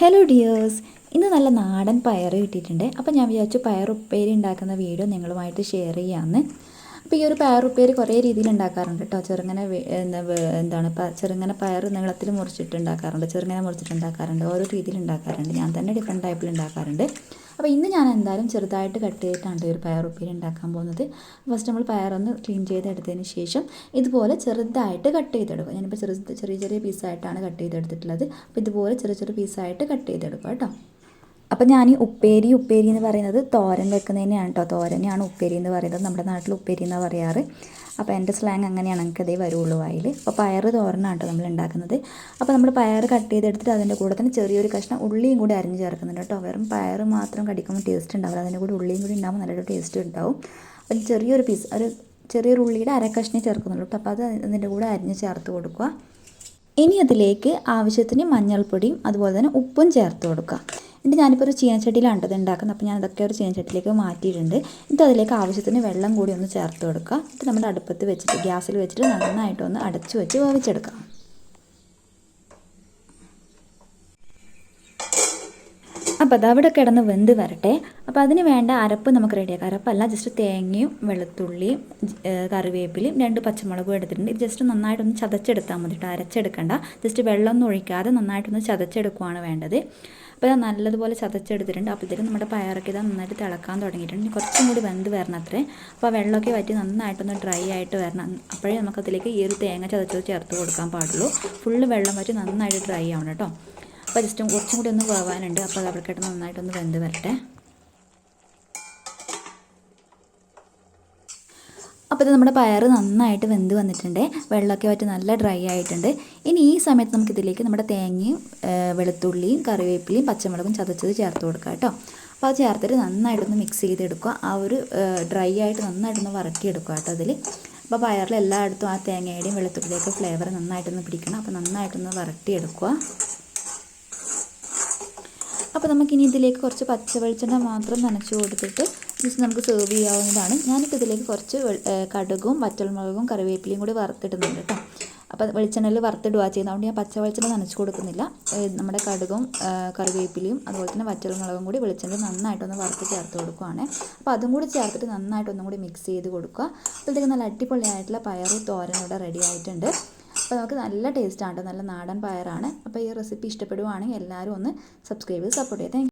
Hello dears ഇന്ന് നല്ല നാടൻ പയർ കിട്ടിയിട്ടുണ്ട്. അപ്പോൾ ഞാൻ വിചാരിച്ചു പയർ ഉപ്പേരി ഉണ്ടാക്കുന്ന വീഡിയോ നിങ്ങളുമായിട്ട് ഷെയർ ചെയ്യാമെന്ന് അപ്പോൾ ഈ ഒരു പയർ ഉപ്പേരി കുറേ രീതിയിൽ ഉണ്ടാക്കാറുണ്ട് കേട്ടോ ചെറുങ്ങനെ എന്താണ് ചെറുങ്ങനെ പയർ നീളത്തിൽ മുറിച്ചിട്ട് ഉണ്ടാക്കാറുണ്ട്. ചെറുങ്ങനെ മുറിച്ചിട്ട് ഉണ്ടാക്കാറുണ്ട്. ഓരോ രീതിയിൽ ഉണ്ടാക്കാറുണ്ട്. ഞാൻ തന്നെ ഡിഫറെന്റ് ടൈപ്പിൽ ഉണ്ടാക്കാറുണ്ട്. അപ്പോൾ ഇന്ന് ഞാൻ എന്തായാലും ചെറുതായിട്ട് കട്ട് ചെയ്തിട്ടാണ് ഒരു പയർ ഉപ്പേരി ഉണ്ടാക്കാൻ പോകുന്നത്. ഫസ്റ്റ് നമ്മൾ പയറൊന്ന് ക്ലീൻ ചെയ്തെടുത്തതിന് ശേഷം ഇതുപോലെ ചെറുതായിട്ട് കട്ട് ചെയ്തെടുക്കുക ഞാനിപ്പോൾ ചെറു ചെറിയ ചെറിയ പീസായിട്ടാണ് കട്ട് ചെയ്തെടുത്തിട്ടുള്ളത്. അപ്പോൾ ഇതുപോലെ ചെറിയ ചെറിയ പീസായിട്ട് കട്ട് ചെയ്തെടുക്കുക കേട്ടോ അപ്പം ഞാൻ ഈ ഉപ്പേരി ഉപ്പേരി എന്ന് പറയുന്നത് തോരൻ വെക്കുന്നതിനെയാണ് കേട്ടോ തോരനെയാണ് ഉപ്പേരി എന്ന് പറയുന്നത്. നമ്മുടെ നാട്ടിൽ ഉപ്പേരി എന്നാണ് പറയാറ്. അപ്പോൾ എന്റെ സ്ലാങ് അങ്ങനെയാണ് എനിക്ക് അതേ വരുള്ളൂ വായിൽ. അപ്പോൾ പയർ തോരനാണ് കേട്ടോ നമ്മൾ ഉണ്ടാക്കുന്നത്. അപ്പോൾ നമ്മൾ പയർ കട്ട് ചെയ്തെടുത്തിട്ട് അതിന്റെ കൂടെ തന്നെ ചെറിയൊരു കഷ്ണം ഉള്ളിയും കൂടി അരിഞ്ഞ് ചേർക്കുന്നുണ്ട് കേട്ടോ വെറും പയർ മാത്രം കടിക്കുമ്പോൾ ടേസ്റ്റ് ഉണ്ടാവില്ല. അതിന്റെ കൂടെ ഉള്ളിയും കൂടി ഉണ്ടാകുമ്പോൾ നല്ലൊരു ടേസ്റ്റ് ഉണ്ടാവും. അപ്പം ചെറിയൊരു പീസ് ഒരു ചെറിയൊരു ഉള്ളിയുടെ അര കഷ്ണേ ചേർക്കുന്നുള്ളൂ കേട്ടോ അപ്പോൾ അത് അതിന്റെ കൂടെ അരിഞ്ഞ് ചേർത്ത് കൊടുക്കുക. ഇനി അതിലേക്ക് ആവശ്യത്തിന് മഞ്ഞൾപ്പൊടിയും അതുപോലെ തന്നെ ഉപ്പും ചേർത്ത് കൊടുക്കുക. എന്നിട്ട് ഞാനിപ്പോൾ ഒരു ചീനച്ചട്ടിയിലാണ് ഇത് ഉണ്ടാക്കുന്നത്. അപ്പോൾ ഞാൻ അതൊക്കെ ഒരു ചീനച്ചട്ടിയിലേക്ക് മാറ്റിയിട്ടുണ്ട്. എന്നിട്ട് അതിലേക്ക് ആവശ്യത്തിന് വെള്ളം കൂടി ഒന്ന് ചേർത്ത് കൊടുക്കുക. എന്നിട്ട് നമ്മുടെ അടുപ്പത്ത് വെച്ചിട്ട് ഗ്യാസിൽ വെച്ചിട്ട് നന്നായിട്ടൊന്ന് അടച്ചു വെച്ച് വേവിച്ചെടുക്കാം അപ്പോൾ അത് അവിടെ കിടന്ന് വെന്ത് വരട്ടെ. അപ്പോൾ അതിന് വേണ്ട അരപ്പ് നമുക്ക് റെഡിയാക്കാം. അരപ്പല്ല ജസ്റ്റ് തേങ്ങയും വെളുത്തുള്ളിയും കറിവേപ്പിലും കറിവേപ്പിലയും രണ്ട് പച്ചമുളകും എടുത്തിട്ടുണ്ട്. ജസ്റ്റ് നന്നായിട്ടൊന്ന് ചതച്ചെടുത്താൽ മതി കേട്ടോ അരച്ചെടുക്കണ്ട. ജസ്റ്റ് വെള്ളമൊന്നും ഒഴിക്കാതെ നന്നായിട്ടൊന്ന് ചതച്ചെടുക്കുകയാണ് വേണ്ടത്. അപ്പോൾ ഇത് നല്ലതുപോലെ ചതച്ചെടുത്തിട്ടുണ്ട്. അപ്പോൾ അപ്പോഴത്തേക്കും നമ്മുടെ പയറൊക്കെ ഇതാ നന്നായിട്ട് തിളക്കാൻ തുടങ്ങിയിട്ടുണ്ട്. കുറച്ചും കൂടി വെന്ത് വരണം അത്രേ അപ്പോൾ വെള്ളമൊക്കെ വറ്റി നന്നായിട്ടൊന്ന് ഡ്രൈ ആയിട്ട് വരണം. അപ്പോഴേ നമുക്കതിലേക്ക് ഈ ഒരു തേങ്ങ ചതച്ചത് ചേർത്ത് കൊടുക്കാൻ പാടുള്ളൂ. ഫുള്ള് വെള്ളം വറ്റി നന്നായിട്ട് ഡ്രൈ ആവണം കേട്ടോ അപ്പോൾ ജസ്റ്റ് കുറച്ചും കൂടി ഒന്ന് വേവാനുണ്ട്. അപ്പോൾ അത് നന്നായിട്ടൊന്ന് വെന്ത് വരട്ടെ. അപ്പോൾ ഇത് നമ്മുടെ പയർ നന്നായിട്ട് വെന്ത് വന്നിട്ടുണ്ട്. വെള്ളമൊക്കെ വറ്റി നല്ല ഡ്രൈ ആയിട്ടുണ്ട്. ഇനി ഈ സമയത്ത് നമുക്കിതിലേക്ക് നമ്മുടെ തേങ്ങയും വെളുത്തുള്ളിയും കറിവേപ്പിലയും പച്ചമുളകും ചതച്ചത് ചേർത്ത് കൊടുക്കുക കേട്ടോ. അപ്പോൾ അത് ചേർത്തിട്ട് നന്നായിട്ടൊന്ന് മിക്സ് ചെയ്തെടുക്കുക. ആ ഒരു ഡ്രൈ ആയിട്ട് നന്നായിട്ടൊന്ന് വറക്കിയെടുക്കുക കേട്ടോ അതിൽ അപ്പോൾ പയറിൽ എല്ലായിടത്തും ആ തേങ്ങയുടെയും വെളുത്തുള്ളിയൊക്കെ ഫ്ലേവർ നന്നായിട്ടൊന്ന് പിടിക്കണം. അപ്പോൾ നന്നായിട്ടൊന്ന് വരട്ടിയെടുക്കുക അപ്പോൾ നമുക്കിനി ഇതിലേക്ക് കുറച്ച് പച്ച വെളിച്ചെണ്ണ മാത്രം നനച്ചു കൊടുത്തിട്ട് ജസ്റ്റ് നമുക്ക് സെർവ് ചെയ്യാവുന്നതാണ്. ഞാനിപ്പോൾ ഇതിലേക്ക് കുറച്ച് കടുകും വറ്റൽമുളകും കറിവേപ്പിലയും കൂടി വറുത്തിടുന്നുണ്ട് കേട്ടോ. അപ്പോൾ വെളിച്ചെണ്ണയിൽ വറുത്തിടുക ചെയ്യുന്നത്. അതുകൊണ്ട് ഞാൻ പച്ച വെളിച്ചെണ്ണ നനച്ച് കൊടുക്കുന്നില്ല. നമ്മുടെ കടുകും കറിവേപ്പിലയും അതുപോലെ തന്നെ വറ്റൽമുളകും കൂടി വെളിച്ചെണ്ണയിൽ നന്നായിട്ടൊന്ന് വറുത്ത് ചേർത്ത് കൊടുക്കുവാണ്. അപ്പോൾ അതും കൂടി ചേർത്തിട്ട് നന്നായിട്ടൊന്നും കൂടി മിക്സ് ചെയ്ത് കൊടുക്കുക. അപ്പോഴത്തേക്ക് നല്ല അടിപൊളിയായിട്ടുള്ള പയറ് തോരൻ ഇവിടെ റെഡി ആയിട്ടുണ്ട്. അപ്പോൾ നമുക്ക് നല്ല ടേസ്റ്റാണ് നല്ല നാടൻ പയറാണ്. അപ്പോൾ ഈ റെസിപ്പി ഇഷ്ടപ്പെടുവാണെങ്കിൽ എല്ലാവരും ഒന്ന് സബ്സ്ക്രൈബ് ചെയ്ത് സപ്പോർട്ട് ചെയ്യാം.